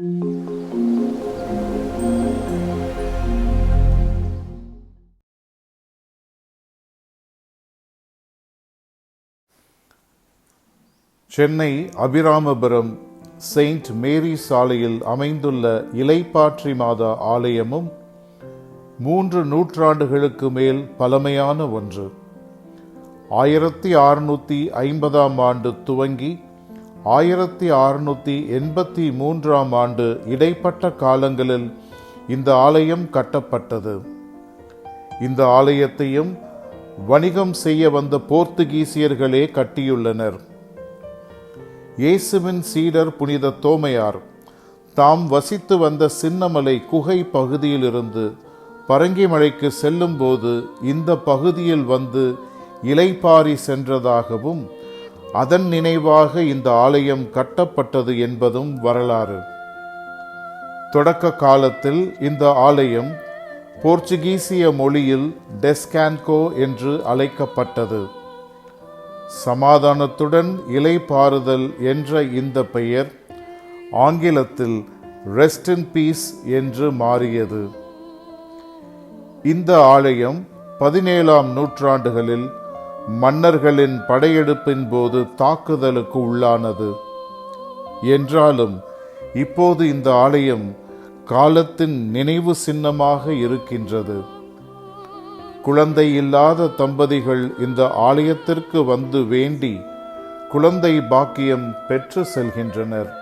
Chennai Abiramapuram Saint மேரி சாலையில் அமைந்துள்ள இலைப்பாற்றி மாதா ஆலயமும் மூன்று நூற்றாண்டுகளுக்கு மேல் பழமையான ஒன்று. ஆயிரத்தி அறுநூற்றி ஐம்பதாம் ஆண்டு துவங்கி ஆயிரத்தி அறுநூற்றி எண்பத்தி மூன்றாம் ஆண்டு இடைப்பட்ட காலங்களில் இந்த ஆலயம் கட்டப்பட்டது. இந்த ஆலயத்தையும் வணிகம் செய்ய வந்த போர்த்துகீசியர்களே கட்டியுள்ளனர். இயேசுவின் சீடர் புனித தோமையார் தாம் வசித்து வந்த சின்னமலை குகை பகுதியிலிருந்து பரங்கிமலைக்கு செல்லும்போது இந்த பகுதியில் வந்து இலைப்பாரி சென்றதாகவும் அதன் நினைவாக இந்த ஆலயம் கட்டப்பட்டது என்பதும் வரலாறு. தொடக்க காலத்தில் இந்த ஆலயம் போர்ச்சுகீசிய மொழியில் டெஸ்கான்கோ என்று அழைக்கப்பட்டது. சமாதானத்துடன் இலை பாறுதல் என்ற இந்த பெயர் ஆங்கிலத்தில் ரெஸ்ட் இன் பீஸ் என்று மாறியது. இந்த ஆலயம் பதினேழாம் நூற்றாண்டுகளில் மன்னர்களின் படையெடுப்பின் போது தாக்குதலுக்கு உள்ளானது. என்றாலும் இப்போது இந்த ஆலயம் காலத்தின் நினைவு சின்னமாக இருக்கின்றது. குழந்தை இல்லாத தம்பதிகள் இந்த ஆலயத்திற்கு வந்து வேண்டி குழந்தை பாக்கியம் பெற்று செல்கின்றனர்.